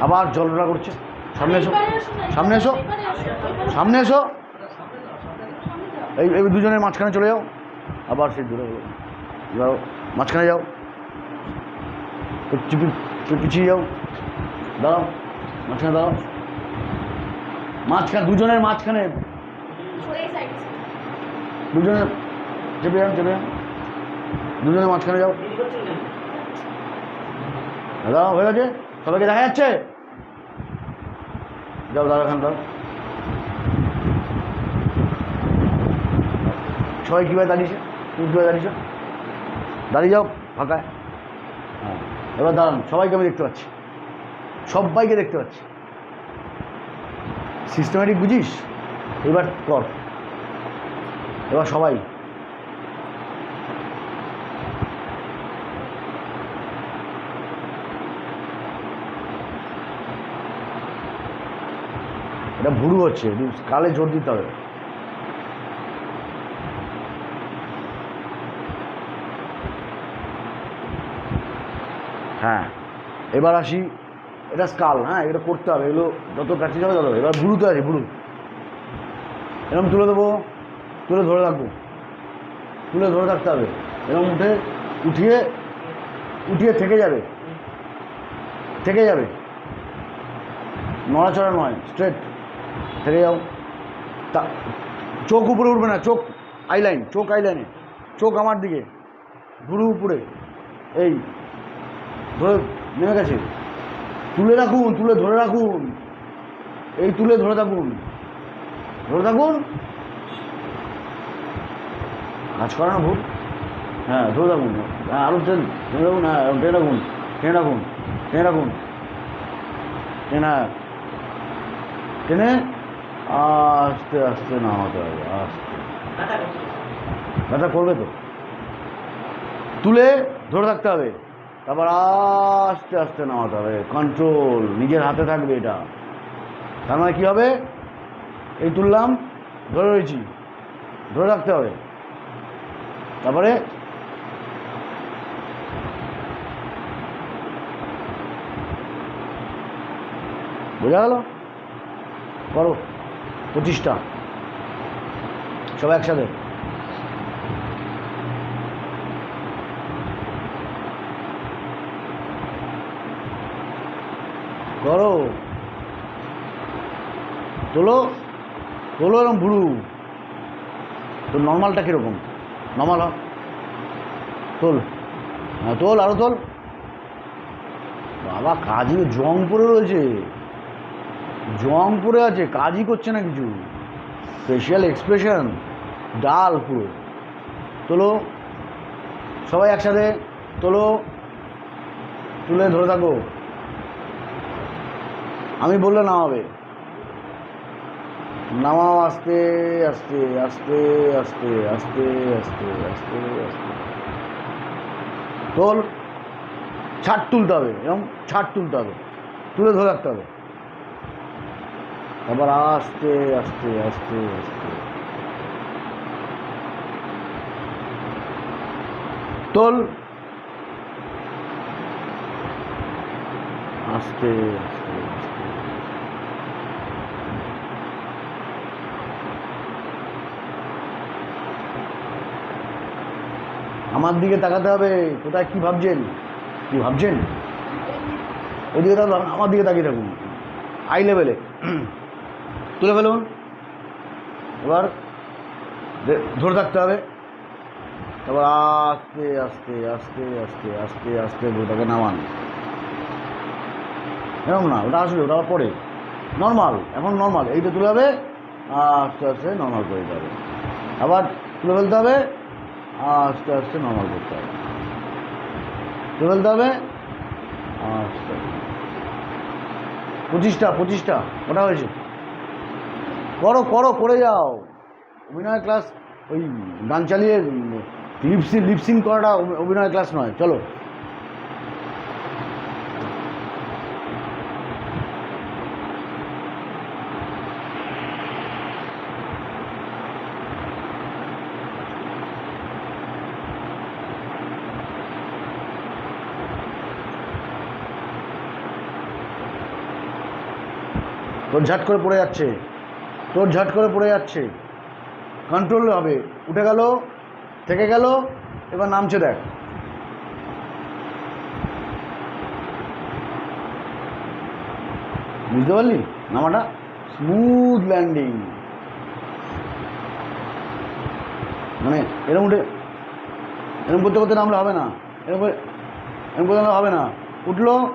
আবার জলটা করছে। সামনে এসো। সামনে এসো। সামনে এসো। এই এই দুজনের মাঝখানে চলে যাও। আবার সেই দূরে। যাও মাঝখানে যাও। পিছিয়ে যাও। দাঁড়াও। মাঝখানে দাঁড়াও। মাঝখানে দুজনের মাঝখানে। দুজনের চেপে যান চেপে যান। দুজনের মাঝখানে যাও। দাঁড়াও, হয়ে গেছে? সবাইকে দেখা যাচ্ছে? যাও দাঁড়া এখানে দাঁড়াও সবাই কীভাবে দাঁড়িয়েছে? তুমি কীভাবে দাঁড়িয়েছ? দাঁড়িয়ে যাও, ফাঁকায়। হ্যাঁ এবার দাঁড়ান, সবাইকে আমি দেখতে পাচ্ছি। সবাইকে দেখতে পাচ্ছি। সিস্টেম্যাটিক বুঝিস? এবার কর। এবার সবাই। এটা ভুরু হচ্ছে কালে জোর দিতে হবে। হ্যাঁ এবার আসি, এটা স্কাল হ্যাঁ এটা করতে হবে, এগুলো যত প্র্যাকটিস হবে তত এবার ভুরুতে আছে ভুরু। এরকম তুলে দেবো, তুলে ধরে রাখব। তুলে ধরে রাখতে হবে। এরকম উঠে, উঠিয়ে উঠিয়ে থেকে যাবে। থেকে যাবে। নড়াচড়া নয় স্ট্রেট থেকে যাও। তা, চোখ উপরে উঠবে না, চোখ আইলাইন চোখ আইলাইনে চোখ আমার দিকে। ভুরু উপরে। এই, ধরে নেমে গেছে। তুলে রাখুন, তুলে ধরে রাখুন। এই তুলে ধরে থাকুন। ধরে থাকুন। কাজ করে না ভুল হ্যাঁ ধরে থাকুন। হ্যাঁ আরও ট্রেন টেনে রাখুন হ্যাঁ টেনে রাখুন টেনে রাখুন টেনে রাখুন। টেনে টেনে আস্তে আস্তে নামাতে হবে, আস্তে। ব্যথা করবে তো? তুলে ধরে থাকতে হবে। তারপর আস্তে আস্তে নামাতে হবে। কন্ট্রোল নিজের হাতে থাকবে এটা। তার মানে কী হবে? এই তুললাম, ধরে রয়েছি। ধরে রাখতে হবে। তারপরে বোঝা গেল? করো। পঁচিশটা সব একসাথে। করো। তোলো। তোলো এরকম ভুরু। তোর নর্মালটা কীরকম? নর্মাল হ। তোল। হ্যাঁ তোল আরও তোল। বাবা কাজই জং পড়ে রয়েছে। জং পড়ে আছে, কাজই করছে না কিছু। ফেশিয়াল এক্সপ্রেশন ডাল পুরো। তোলো, সবাই একসাথে তোলো, তুলে ধরে থাকো। আমি বললে নামাবে। নামাও, আস্তে আস্তে আস্তে আস্তে আস্তে আস্তে আস্তে আস্তে। তোল ছাট তুলতে হবে এরকম ছাট তুলতে হবে। তুলে ধরে রাখতে হবে। আবার আস্তে আস্তে আস্তে আস্তে। তোল। আস্তে আস্তে আমার দিকে তাকাতে হবে, কোথায় কি ভাবছেন? কি ভাবছেন? ওদিকে তাকান, আমার দিকে তাকিয়ে থাকুন। আই লেভেলে। তুলে ফেলুন। এবার ধরে থাকতে হবে। এবার আস্তে আস্তে আস্তে আস্তে আস্তে আস্তে বইটাকে নামান। এরকম না, ওটা আসবে ওটা পরে। নর্মাল, এখন নর্মাল। এইটা তুলে হবে, আস্তে আস্তে নর্মাল করে হবে। আবার তুলে ফেলতে হবে, আস্তে আস্তে নর্মাল করতে হবে। তুলে ফেলতে হবে, আস্তে। পঁচিশটা পঁচিশটা, ওটা হয়েছে। করো করো করে যাও। অভিনয় ক্লাস ওই গান চালিয়ে লিপসিং লিপসিং করাটা অভি- অভিনয় ক্লাস নয়, চলো। ঝাট করে পড়ে যাচ্ছে। তোর ঝাট করে পড়ে যাচ্ছে। কন্ট্রোল হবে। উঠে গেল, থেকে গেল, এবার নামছে দেখ। বুঝতে পারলি? নামাটা স্মুথ ল্যান্ডিং মানে এরকম উঠে এরকম করতে করতে নামলে হবে না। এরকম করে- এরকম করতে হবে না। উঠল